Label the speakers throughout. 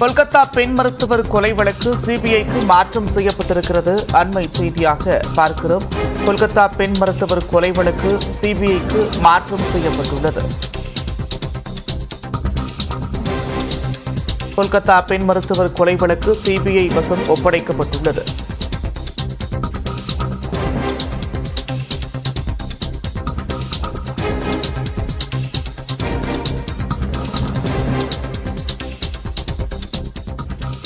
Speaker 1: கொல்கத்தா பெண் மருத்துவர் கொலை வழக்கு சிபிஐக்கு மாற்றம் செய்யப்பட்டிருக்கிறது. அண்மை செய்தியாக பார்க்கிறோம். கொல்கத்தா பெண் மருத்துவர் கொலை வழக்கு சிபிஐக்கு மாற்றம் செய்யப்பட்டுள்ளது. கொல்கத்தா பெண் மருத்துவர் கொலை வழக்கு சிபிஐ வசம் ஒப்படைக்கப்பட்டுள்ளது.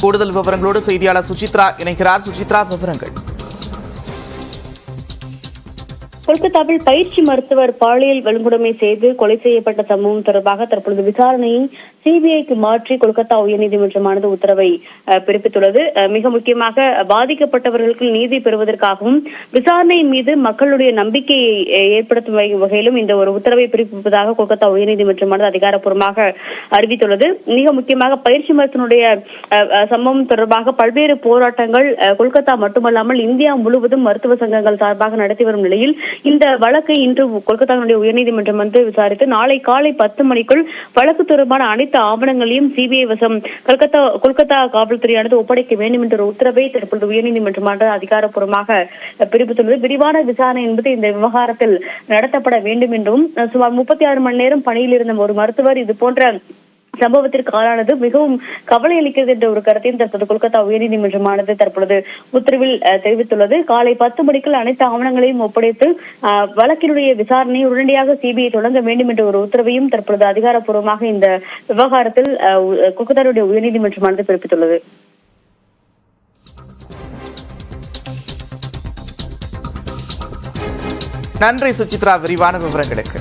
Speaker 1: கூடுதல் விவரங்களோடு செய்தியாளர் சுசித்ரா இணைக்கிறார் சுசித்ரா விவரங்கள்.
Speaker 2: கொல்கத்தாவில் பயிற்சி மருத்துவர் பாலியல் வன்கொடுமை செய்து கொலை செய்யப்பட்ட சம்பவம் தொடர்பாக தற்பொழுது விசாரணையை சிபிஐக்கு மாற்றி கொல்கத்தா உயர்நீதிமன்றமானது உத்தரவை பிறப்பித்துள்ளது. மிக முக்கியமாக பாதிக்கப்பட்டவர்களுக்கு நீதி பெறுவதற்காகவும் விசாரணையின் மீது மக்களுடைய நம்பிக்கையை ஏற்படுத்தும் வகையிலும் இந்த ஒரு உத்தரவை பிறப்பிப்பதாக கொல்கத்தா உயர்நீதிமன்றமானது அதிகாரப்பூர்வமாக அறிவித்துள்ளது. மிக முக்கியமாக பயிற்சி மருத்துவனுடைய அஹ், சம்பவம் தொடர்பாக பல்வேறு போராட்டங்கள் அஹ், கொல்கத்தா மட்டுமல்லாமல் இந்தியா முழுவதும் மருத்துவ சங்கங்கள் சார்பாக நடத்தி வரும் நிலையில் இந்த வழக்கை இன்று கொல்கத்தாவுடைய உயர்நீதிமன்றம் வந்து விசாரித்து நாளை காலை பத்து மணிக்குள் வழக்கு தொடர்பான அனைத்து ஆவணங்களையும் சிபிஐ வசம் கொல்கத்தா கொல்கத்தா காவல்துறையானது ஒப்படைக்க வேண்டும் என்ற ஒரு உத்தரவை தற்பொழுது உயர்நீதிமன்றமானது அதிகாரப்பூர்வமாக அஹ், பிறப்பித்துள்ளது. விரிவான விசாரணை என்பது இந்த விவகாரத்தில் நடத்தப்பட வேண்டும் என்றும் சுமார் முப்பத்தி ஆறு மணி நேரம் பணியில் இருந்த ஒரு மருத்துவர் இது போன்ற சம்பவத்திற்கு ஆளானது மிகவும் கவலை அளிக்கிறது என்ற ஒரு கருத்தையும் தற்போது கொல்கத்தா உயர்நீதிமன்றமானது தற்பொழுது உத்தரவில் தெரிவித்துள்ளது. காலை பத்து மணிக்குள் அனைத்து ஆவணங்களையும் ஒப்படைத்து வழக்கினுடைய விசாரணையை உடனடியாக சிபிஐ தொடங்க வேண்டும் என்ற ஒரு உத்தரவையும் தற்பொழுது அதிகாரப்பூர்வமாக இந்த விவகாரத்தில் கொல்கத்தாவுடைய உயர்நீதிமன்றமானது பிறப்பித்துள்ளது.
Speaker 1: நன்றி சுசித்ரா விரிவான விவரங்களுக்கு.